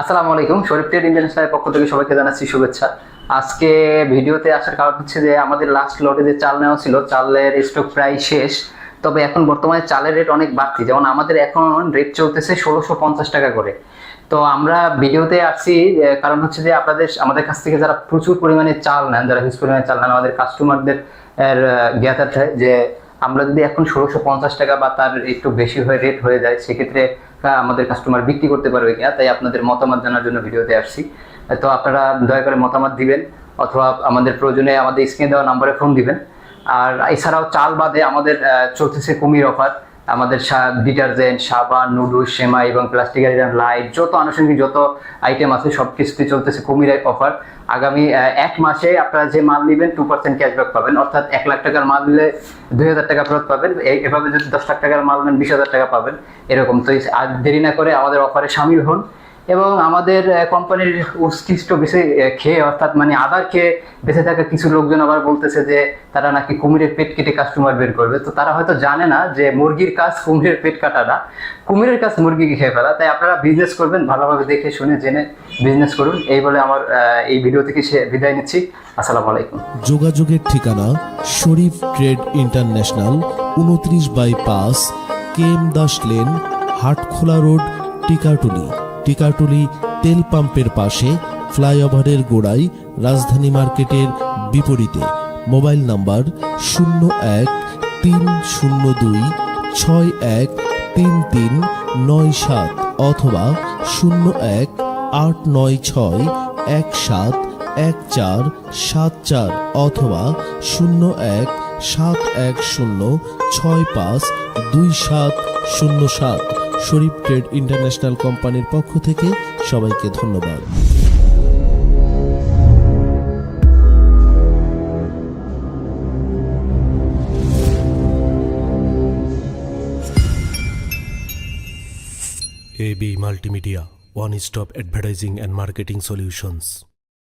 আসসালামু আলাইকুম। শরীফ ট্রেড ইন্টারন্যাশনালের পক্ষ থেকে সবাইকে জানাচ্ছি শুভেচ্ছা। আজকে ভিডিওতে আসার কারণ হচ্ছে যে আমাদের লাস্ট লটে যে চাল নেওয়া ছিল, চালের স্টক প্রায় শেষ। তবে এখন বর্তমানে চালের রেট অনেক বাড়তি। যেমন আমাদের এখন রেট চলতেছে ষোলোশো পঞ্চাশ টাকা করে। তো আমরা ভিডিওতে আসছি কারণ হচ্ছে যে আপনাদের, আমাদের কাছ থেকে যারা প্রচুর পরিমাণে চাল নেন, যারা হিউজ পরিমাণে চাল নেন, আমাদের কাস্টমারদের জ্ঞাতার্থে যে আমরা যদি এখন ষোলোশো পঞ্চাশ টাকা বা তার একটু বেশি হয়ে রেট হয়ে যায়, সেক্ষেত্রে আমাদের কাস্টমার বিক্রি করতে পারবে কিনা, তাই আপনাদের মতামত জানার জন্য ভিডিওতে আসছি। তো আপনারা দয়া করে মতামত দিবেন, অথবা আমাদের প্রয়োজনে আমাদের স্ক্রিনে দেওয়া নাম্বারে ফোন দিবেন। আর এছাড়াও চাল বাদে আমাদের চলতেছে কুমির অফার। আমাদের ডিটারজেন্ট, সাবান নুডলস সেমাই এবং প্লাস্টিক আইটেম লাইট যত আনুষঙ্গিক, যত আইটেম আছে, সব কিছুতে চলতেছে কুমির অফার আগামী এক মাসে আপনারা যে মাল নেবেন টু পার্সেন্ট ক্যাশব্যাক পাবেন। অর্থাৎ এক লাখ টাকার মাল নিলে দুই হাজার টাকা ফেরত পাবেন। এভাবে যদি দশ লাখ টাকার মাল নেন, বিশ হাজার টাকা পাবেন। এরকম। তো আর দেরি না করে আমাদের অফারে সামিল হন। এবং আমাদের কোম্পানির উৎকৃষ্ট বেশি খেয়ে, অর্থাৎ মানে আদার খেয়ে বেঁচে থাকা কিছু লোকজন আবার বলতেছে যে তারা নাকি কুমিরের পেট কেটে কাস্টমার বের করবে। তো তারা হয়তো জানে না যে মুরগির কাজ কুমিরের পেট কাটা না, কুমিরের কাজ মুরগিকে খেয়ে ফেলা। তাই আপনারা বিজনেস করবেন, ভালোভাবে দেখে শুনে, জেনে বিজনেস করুন। এই বলে আমার এই ভিডিও থেকে সে বিদায় নিচ্ছি। আসসালামু আলাইকুম। যোগাযোগের ঠিকানা শরীফ ট্রেড ইন্টারন্যাশনাল, উনত্রিশ বাই পাঁচ কেম দাস লেন, হাটখোলা রোড, টিকাটুলি। টিকাটুলি তেল পাম্পের পাশে ফ্লাইওভারের গোড়ায় রাজধানী মার্কেটের বিপরীতে। মোবাইল নাম্বার শূন্য এক তিন শূন্য দুই ছয় এক তিন তিন নয় সাত অথবা শূন্য এক আট নয় ছয় এক সাত এক চার সাত চার অথবা শূন্য এক সাত এক শূন্য ছয় পাঁচ দুই সাত শূন্য সাত। শরীফ ট্রেড ইন্টারন্যাশনাল কোম্পানির পক্ষ থেকে সবাইকে ধন্যবাদ। AB multimedia, one stop advertising and marketing solutions.